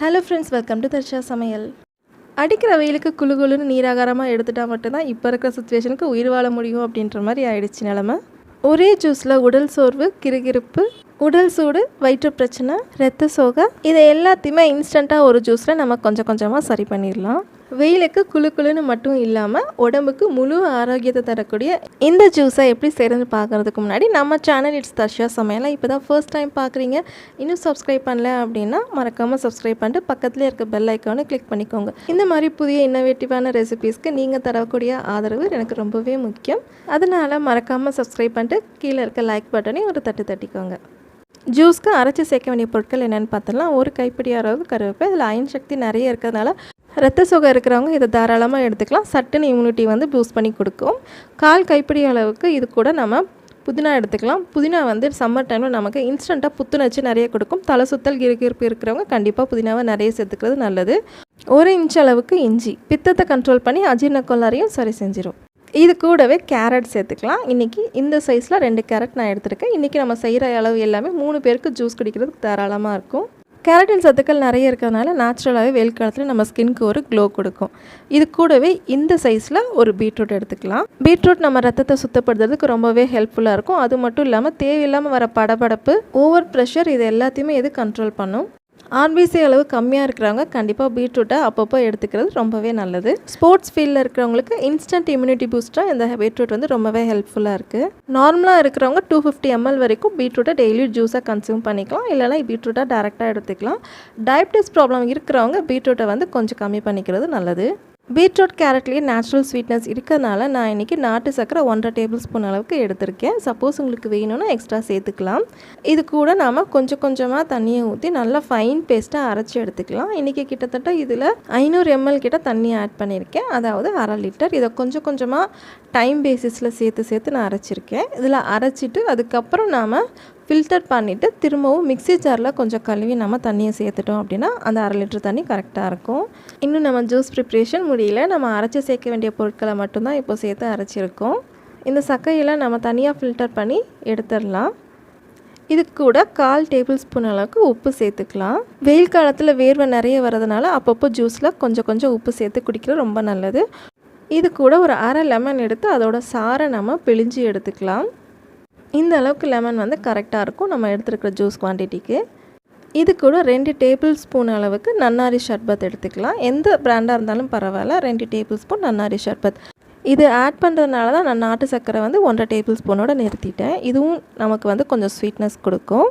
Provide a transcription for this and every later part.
Hello friends welcome to Darsha சமையல் அடிக்கிற வெயிலுக்கு குளு குளுன்னு நீராகாரமாக எடுத்துட்டால் மட்டும்தான் இப்போ இருக்கிற சுச்சுவேஷனுக்கு உயிர் வாழ முடியும் அப்படின்ற மாதிரி ஆயிடுச்சு நிலமை. ஒரே ஜூஸில் உடல் சோர்வு கிறுகிறுப்பு உடல் சூடு வயிற்று பிரச்சனை ரத்த சோகை இதை எல்லாத்தையுமே இன்ஸ்டண்ட்டாக ஒரு ஜூஸில் நம்ம கொஞ்சம் கொஞ்சமாக சரி பண்ணிடலாம். வெயிலுக்கு குளு குளுன்னு மட்டும் இல்லாமல் உடம்புக்கு முழு ஆரோக்கியத்தை தரக்கூடிய இந்த ஜூஸை எப்படி செய்கிறதுன்னு பார்க்குறதுக்கு முன்னாடி நம்ம சேனல் இட்ஸ் தர்ஷா சமையலாம் இப்போ தான் ஃபர்ஸ்ட் டைம் பார்க்குறீங்க இன்னும் சப்ஸ்கிரைப் பண்ணல அப்படின்னா மறக்காமல் சப்ஸ்கிரைப் பண்ணிட்டு பக்கத்தில் இருக்க பெல் ஐக்கானை கிளிக் பண்ணிக்கோங்க. இந்த மாதிரி புதிய இன்னோவேட்டிவான ரெசிபீஸ்க்கு நீங்கள் தரக்கூடிய ஆதரவு எனக்கு ரொம்பவே முக்கியம். அதனால் மறக்காமல் சப்ஸ்கிரைப் பண்ணிட்டு கீழே இருக்க லைக் பட்டனையும் ஒரு தட்டு தட்டிக்கோங்க. ஜூஸ்க்கு அரைச்சி சேர்க்க வேண்டிய பொருட்கள் என்னென்னு பார்த்தோம்னா ஒரு கைப்பிடி அளவுக்கு கருவேப்பிலை. இதில் அயன் சக்தி நிறைய இருக்கிறதுனால ரத்த சுகம் இருக்கிறவங்க இதை தாராளமாக எடுத்துக்கலாம். சட்டுன்னு இம்யூனிட்டி வந்து பூஸ்ட் பண்ணி கொடுக்கும். கால் கைப்பிடி அளவுக்கு இது கூட நம்ம புதினா எடுத்துக்கலாம். புதினா வந்து சம்மர் டைமில் நமக்கு இன்ஸ்டண்ட்டாக புத்துணர்ச்சி நிறைய கொடுக்கும். தலை சுத்தல் கிருகிருப்பு இருக்கிறவங்க கண்டிப்பாக புதினாவை நிறைய சேர்த்துக்கிறது நல்லது. ஒரு இன்ச் அளவுக்கு இஞ்சி. பித்தத்தை கண்ட்ரோல் பண்ணி அஜீர்ண கொள்ளாரையும் சரி செஞ்சிடும் இது கூடவே கேரட் சேர்த்துக்கலாம். இன்றைக்கி இந்த சைஸில் ரெண்டு கேரட் நான் எடுத்துருக்கேன். இன்றைக்கி நம்ம செய்கிற அளவு எல்லாமே மூணு பேருக்கு ஜூஸ் குடிக்கிறதுக்கு தாராளமாக இருக்கும். கேரட்டின் சத்துக்கள் நிறைய இருக்கிறதுனால நேச்சுரலாகவே வெயில் காலத்தில் நம்ம ஸ்கின்க்கு ஒரு க்ளோ கொடுக்கும். இது கூடவே இந்த சைஸில் ஒரு பீட்ரூட் எடுத்துக்கலாம். பீட்ரூட் நம்ம ரத்தத்தை சுத்தப்படுத்துறதுக்கு ரொம்பவே ஹெல்ப்ஃபுல்லாக இருக்கும். அது மட்டும் இல்லாமல் தேவையில்லாமல் வர படபடப்பு ஓவர் ப்ரெஷர் இது எல்லாத்தையுமே இது கண்ட்ரோல் பண்ணும்? ஆர்பிசி அளவு கம்மியாக இருக்கிறவங்க கண்டிப்பாக பீட்ரூட்டை அப்பப்போ எடுத்துக்கிறது ரொம்பவே நல்லது. ஸ்போர்ட்ஸ் ஃபீல்டில் இருக்கிறவங்களுக்கு இன்ஸ்டன்ட் இம்யூனிட்டி பூஸ்ட்டாக இந்த பீட்ரூட் வந்து ரொம்பவே ஹெல்ப்ஃபுல்லாக இருக்குது நார்மலாக இருக்கிறவங்க டூ ஃபிஃப்டி எம்எல் வரைக்கும் பீட்ரூட்டை டெய்லி ஜூஸாக கன்சியூம் பண்ணிக்கலாம். இல்லைனா பீட்ரூட்டை டேரெக்டாக எடுத்துக்கலாம். டயபிட்டிஸ் ப்ராப்ளம் இருக்கிறவங்க பீட்ரூட்டை வந்து கொஞ்சம் கம்மி பண்ணிக்கிறது நல்லது. பீட்ரூட் கேரட்லேயே நேச்சுரல் ஸ்வீட்னஸ் இருக்கிறதுனால நான் இன்றைக்கி நாட்டு சக்கரை ஒன்றரை டேபிள் ஸ்பூன் அளவுக்கு எடுத்திருக்கேன். சப்போஸ் உங்களுக்கு வேணும்னா எக்ஸ்ட்ரா சேர்த்துக்கலாம். இது கூட நாம் கொஞ்சம் கொஞ்சமாக தண்ணியை ஊற்றி நல்லா ஃபைன் பேஸ்ட்டாக அரைச்சி எடுத்துக்கலாம். இன்றைக்கி கிட்டத்தட்ட இதில் ஐநூறு எம்எல் கிட்ட தண்ணி ஆட் பண்ணியிருக்கேன். அதாவது அரை லிட்டர் இதை கொஞ்சம் கொஞ்சமாக டைம் பேசிஸில் சேர்த்து சேர்த்து நான் அரைச்சிருக்கேன். இதில் அரைச்சிட்டு அதுக்கப்புறம் நாம் ஃபில்டர் பண்ணிவிட்டு திரும்பவும் மிக்ஸி ஜாரில் கொஞ்சம் கழுவி நம்ம தண்ணியை சேர்த்துட்டோம் அப்படின்னா அந்த அரை லிட்டர் தண்ணி கரெக்டாக இருக்கும். இன்னும் நம்ம ஜூஸ் ப்ரிப்ரேஷன் முடியல. நம்ம அரைச்சி சேர்க்க வேண்டிய பொருட்களை மட்டும்தான் இப்போ சேர்த்து அரைச்சிருக்கோம். இந்த சக்கையெல்லாம் நம்ம தனியாக ஃபில்டர் பண்ணி எடுத்துடலாம். இதுக்கு கூட கால் டேபிள் ஸ்பூன் அளவுக்கு உப்பு சேர்த்துக்கலாம். வெயில் காலத்தில் வேர்வை நிறைய வரதுனால அப்பப்போ ஜூஸில் கொஞ்சம் கொஞ்சம் உப்பு சேர்த்து குடிக்கிறது ரொம்ப நல்லது. இது கூட ஒரு அரை லெமன் எடுத்து அதோட சாரை நம்ம பிழிஞ்சு எடுத்துக்கலாம். இந்த அளவுக்கு லெமன் வந்து கரெக்டாக இருக்கும். நம்ம எடுத்துருக்கிற ஜூஸ் குவான்டிட்டிக்கு இது கூட ரெண்டு டேபிள் ஸ்பூன் அளவுக்கு நன்னாரி ஷர்பத் எடுத்துக்கலாம். எந்த பிராண்டாக இருந்தாலும் பரவாயில்ல. ரெண்டு டேபிள் ஸ்பூன் நன்னாரி ஷர்பத். இது ஆட் பண்ணுறதுனால தான் நான் நாட்டு சர்க்கரை வந்து ஒன்றரை டேபிள் ஸ்பூனோட நிறுத்திட்டேன். இதுவும் நமக்கு வந்து கொஞ்சம் ஸ்வீட்னஸ் கொடுக்கும்.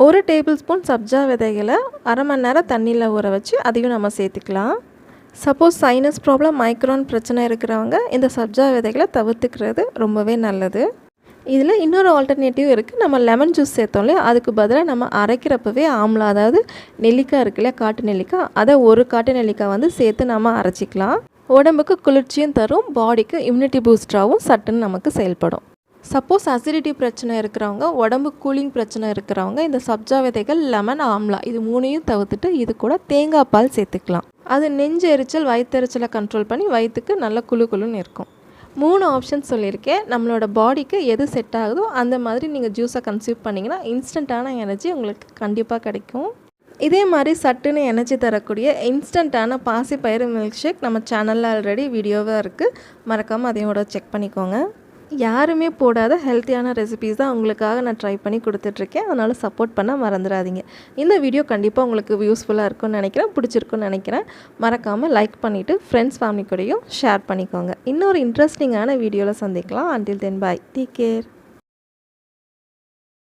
ஒரு டேபிள் ஸ்பூன் சப்ஜா விதைகளை அரை மணி நேரம் தண்ணியில் ஊற வச்சு அதையும் நம்ம சேர்த்துக்கலாம். சப்போஸ் சைனஸ் ப்ராப்ளம் மைக்ரான் பிரச்சனை இருக்கிறவங்க இந்த சப்ஜா விதைகளை தவிர்த்துக்கிறது ரொம்பவே நல்லது. இதில் இன்னொரு ஆல்டர்னேட்டிவ் இருக்குது. நம்ம லெமன் ஜூஸ் சேர்த்தோம்ல அதுக்கு பதிலாக நம்ம அரைக்கிறப்பவே ஆம்லா அதாவது நெல்லிக்காய் இருக்கு இல்லையா காட்டு நெல்லிக்காய் அதை ஒரு காட்டு நெல்லிக்காய் வந்து சேர்த்து நம்ம அரைச்சிக்கலாம். உடம்புக்கு குளிர்ச்சியும் தரும் பாடிக்கு இம்யூனிட்டி பூஸ்டராகவும் சட்டுன்னு நமக்கு செயல்படும். சப்போஸ் அசிடிட்டி பிரச்சனை இருக்கிறவங்க உடம்பு கூலிங் பிரச்சனை இருக்கிறவங்க இந்த சப்ஜா விதைகள் லெமன் ஆம்லா இது மூணையும் தவிர்த்துட்டு இது கூட தேங்காய் பால் சேர்த்துக்கலாம். அது நெஞ்சு எரிச்சல் வயிற்றெரிச்சலை கண்ட்ரோல் பண்ணி வயிற்றுக்கு நல்ல குழு குழுன்னு இருக்கும். மூணு ஆப்ஷன் சொல்லியிருக்கேன். நம்மளோட பாடிக்கு எது செட் ஆகுதோ அந்த மாதிரி நீங்கள் ஜூஸை கன்சியூம் பண்ணிங்கன்னா இன்ஸ்டண்ட்டான எனர்ஜி உங்களுக்கு கண்டிப்பாக கிடைக்கும். இதே மாதிரி சட்டுன்னு எனர்ஜி தரக்கூடிய இன்ஸ்டண்ட்டான பாசிப்பயிறு மில்க் ஷேக் நம்ம சேனலில் ஆல்ரெடி வீடியோவாக இருக்குது மறக்காமல் அதையோட செக் பண்ணிக்கோங்க. யாருமே போடாத ஹெல்த்தியான ரெசிபீஸ் தான் உங்களுக்காக நான் ட்ரை பண்ணி கொடுத்துட்ருக்கேன். அதனால் சப்போர்ட் பண்ண மறந்துடாதீங்க. இந்த வீடியோ கண்டிப்பாக உங்களுக்கு யூஸ்ஃபுல்லாக இருக்கும்னு நினைக்கிறேன். பிடிச்சிருக்குன்னு நினைக்கிறேன். மறக்காமல் லைக் பண்ணிவிட்டு ஃப்ரெண்ட்ஸ் ஃபேமிலி கூடயும் ஷேர் பண்ணிக்கோங்க. இன்னொரு இன்ட்ரெஸ்டிங்கான வீடியோவில் சந்திக்கலாம். Until then bye take care